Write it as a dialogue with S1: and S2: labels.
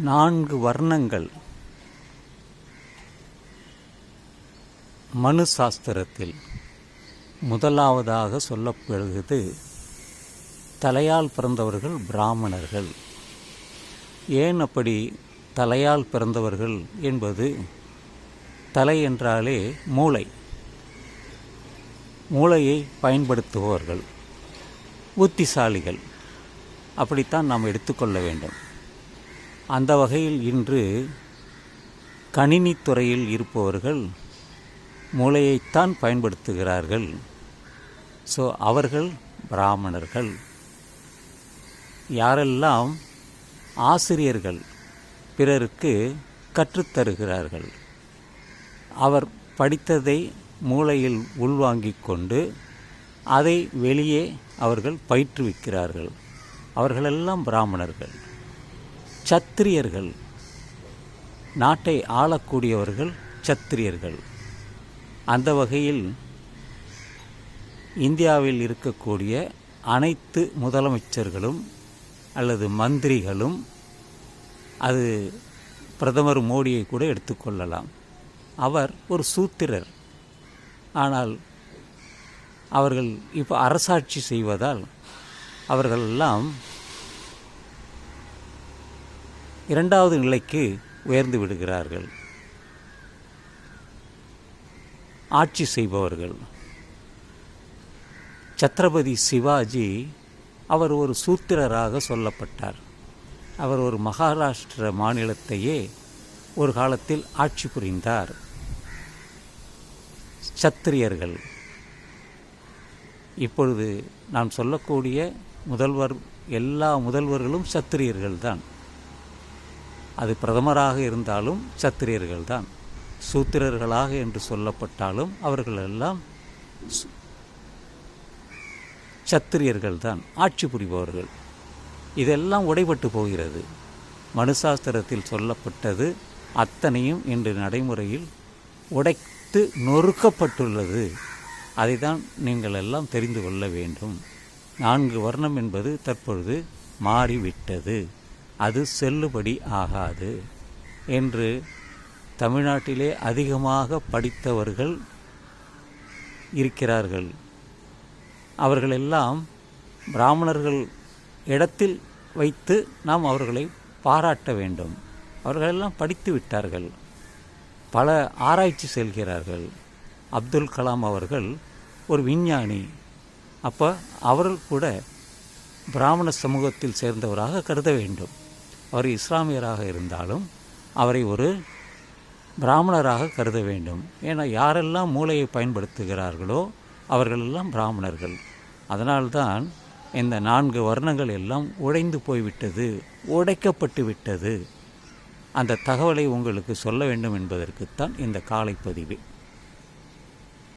S1: நான்கு வர்ணங்கள். மனு சாஸ்திரத்தில் முதலாவதாக சொல்லப்படுகிறது தலையால் பிறந்தவர்கள் பிராமணர்கள். ஏன் அப்படி தலையால் பிறந்தவர்கள் என்பது தலை என்றாலே மூளை. மூளையை பயன்படுத்துபவர்கள் புத்திசாலிகள். அப்படித்தான் நாம் எடுத்துக்கொள்ள வேண்டும். அந்த வகையில் இன்று கணினித்துறையில் இருப்பவர்கள் மூளையைத்தான் பயன்படுத்துகிறார்கள். ஸோ அவர்கள் பிராமணர்கள். யாரெல்லாம் ஆசிரியர்கள் பிறருக்கு கற்றுத்தருகிறார்கள் அவர் படித்ததை மூளையில் உள்வாங்கிக் கொண்டு அதை வெளியே அவர்கள் பயிற்றுவிக்கிறார்கள். அவர்களெல்லாம் பிராமணர்கள். சத்திரியர்கள். நாட்டை ஆளக்கூடியவர்கள் சத்திரியர்கள். அந்த வகையில் இந்தியாவில் இருக்கக்கூடிய அனைத்து முதலமைச்சர்களும் அல்லது மந்திரிகளும் அது பிரதமர் மோடியை கூட எடுத்துக்கொள்ளலாம் அவர் ஒரு சூத்திரர். ஆனால் அவர்கள் இப்போ அரசாட்சி செய்வதால் அவர்களெல்லாம் இரண்டாவது நிலைக்கு உயர்ந்து விடுகிறார்கள். ஆட்சி செய்பவர்கள். சத்ரபதி சிவாஜி அவர் ஒரு சூத்திரராக சொல்லப்பட்டார். அவர் ஒரு மகாராஷ்டிர மாநிலத்தையே ஒரு காலத்தில் ஆட்சி புரிந்தார். சத்திரியர்கள். இப்பொழுது நான் சொல்லக்கூடிய முதல்வர் எல்லா முதல்வர்களும் சத்திரியர்கள் தான் அது பிரதமராக இருந்தாலும் சத்திரியர்கள் தான் சூத்திரர்களாக என்று சொல்லப்பட்டாலும் அவர்களெல்லாம் சத்திரியர்கள் தான் ஆட்சி புரிபவர்கள். இதெல்லாம் உடைபட்டு போகிறது. மனுசாஸ்திரத்தில் சொல்லப்பட்டது அத்தனையும் இன்று நடைமுறையில் உடைத்து நொறுக்கப்பட்டுள்ளது. அதை தான் நீங்கள் எல்லாம் தெரிந்து கொள்ள வேண்டும். நான்கு வர்ணம் என்பது தற்பொழுது மாறிவிட்டது. அது செல்லுபடி ஆகாது என்று தமிழ்நாட்டிலே அதிகமாக படித்தவர்கள் இருக்கிறார்கள். அவர்களெல்லாம் பிராமணர்கள் இடத்தில் வைத்து நாம் அவர்களை பாராட்ட வேண்டும். அவர்களெல்லாம் படித்து விட்டார்கள். பல ஆராய்ச்சி செல்கிறார்கள். அப்துல் கலாம் அவர்கள் ஒரு விஞ்ஞானி. அப்போ அவர்கள் கூட பிராமண சமூகத்தில் சேர்ந்தவராக கருத வேண்டும். அவர் இஸ்லாமியராக இருந்தாலும் அவரை ஒரு பிராமணராக கருத வேண்டும். ஏன்னா யாரெல்லாம் மூளையை பயன்படுத்துகிறார்களோ அவர்களெல்லாம் பிராமணர்கள். அதனால்தான் இந்த நான்கு வர்ணங்கள் எல்லாம் உடைந்து போய்விட்டது உடைக்கப்பட்டு விட்டது. அந்த தகவலை உங்களுக்கு சொல்ல வேண்டும் என்பதற்குத்தான் இந்த காலைப்பதிவு.